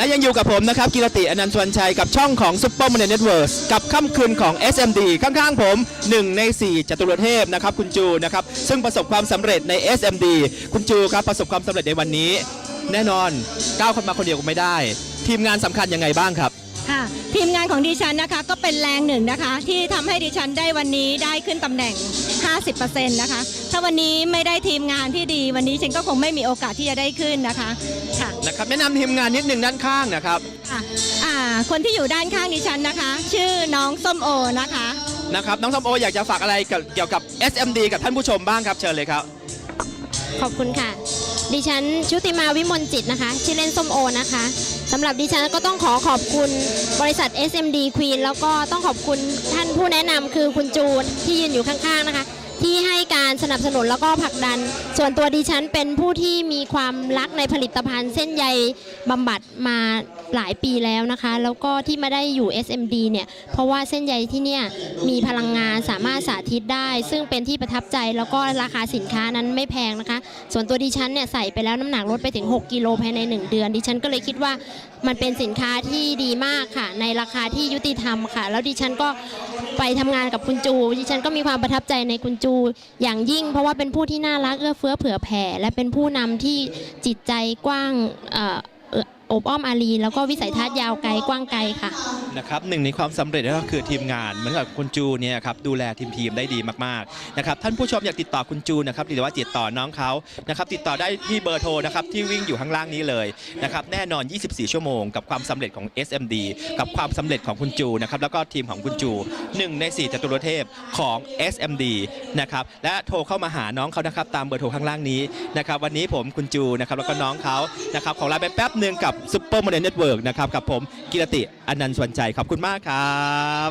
และยังอยู่กับผมนะครับกิรติอนันต์ชวนชัยกับช่องของ Super m o n e y Network กับค่ำคืนของ SMD ข้างๆผม 1 ใน 4จตุรเทพนะครับคุณจูนะครับซึ่งประสบความสำเร็จใน SMD คุณจูครับประสบความสำเร็จในวันนี้ แน่นอนก้าวคนมาคนเดียวก็ไม่ได้ ทีมงานสำคัญยังไงบ้างครับ ค่ะทีมงานของดิฉันนะคะก็เป็นแรงหนึ่งนะคะ ที่ทำให้ดิฉันได้วันนี้ได้ขึ้นตำแหน่ง 50%นะคะ ถ้าวันนี้ไม่ได้ทีมงานที่ดี วันนี้ฉันก็คงไม่มีโอกาสที่จะได้ขึ้นนะคะค่ะนะครับแนะนำทีมงานนิดหนึ่งด้านข้างนะครับค่ะอ่าคนที่อยู่ด้านข้างดิฉันนะคะ ชื่อน้องส้มโอนะคะนะครับน้องส้มโออยากจะฝากอะไรกับเกี่ยวกับ SMD กับท่านผู้ชมบ้างครับเชิญเลยครับ ขอบคุณค่ะ ดิฉันชุติมาวิมลจิตนะคะ ชื่อเล่นส้มโอนะคะ สำหรับดิฉันก็ต้องขอขอบคุณบริษัท SMD Queen แล้วก็ต้องขอบคุณท่านผู้แนะนำคือคุณจูนที่ยืนอยู่ข้างๆนะคะ ที่ให้การสนับสนุนแล้วก็ผลักดัน ส่วนตัวดิฉันเป็นผู้ที่มีความรักในผลิตภัณฑ์เส้นใยบำบัดมาหลายปีแล้วนะคะ แล้วก็ที่มาได้อยู่ SMD เนี่ย เพราะว่าเส้นใยที่เนี่ยมีพลังงานสามารถสาธิตได้ ซึ่งเป็นที่ประทับใจแล้วก็ราคาสินค้านั้นไม่แพงนะคะ ส่วนตัวดิฉันเนี่ยใส่ไปแล้วน้ำหนักลดไปถึง 6 กิโลภายใน 1 เดือน ดิฉันก็เลยคิดว่ามันเป็นสินค้าที่ดีมากค่ะ ในราคาที่ยุติธรรมค่ะ แล้วดิฉันก็ไปทำงานกับคุณจู ดิฉันก็มีความประทับใจในคุณจูอย่างยิ่ง เพราะว่าเป็นผู้ที่น่ารักเอื้อเฟื้อเผื่อแผ่ และเป็นผู้นำที่จิตใจกว้างเอบอ้อมอารีแล้วก็วิสัยทัศน์ยาวไกลกว้างไกลค่ะนะครับหนึ่งในความสำเร็จก็คือทีมงานเหมือนกับคุณจูเนี่ยครับดูแลทีมทีมได้ดีมากๆนะครับท่านผู้ชมอยากติดต่อคุณจูนะครับหรือว่าติดต่อน้องเขานะครับติดต่อได้ที่เบอร์โทรนะครับที่วิ่งอยู่ข้างล่างนี้เลยนะครับแน่นอน 24 ชั่วโมง กับความสำเร็จของ SMD กับความสำเร็จของคุณจูนะครับแล้วก็ทีมของคุณจูหนึ่งใน4จตุรเทพของ SMD นะครับและโทรเข้ามาหาน้องเขานะครับตามเบอร์โทรข้างล่างนี้นะครับวันนี้ผมคุณจูนะครับแล้วก็น้องเขานะครับขอลาไปแป๊บหนึ่งกับซูเปอร์โมเดลเน็ตเวิร์กนะครับกับผมกิรติอนันต์สวนใจขอบคุณมากครับ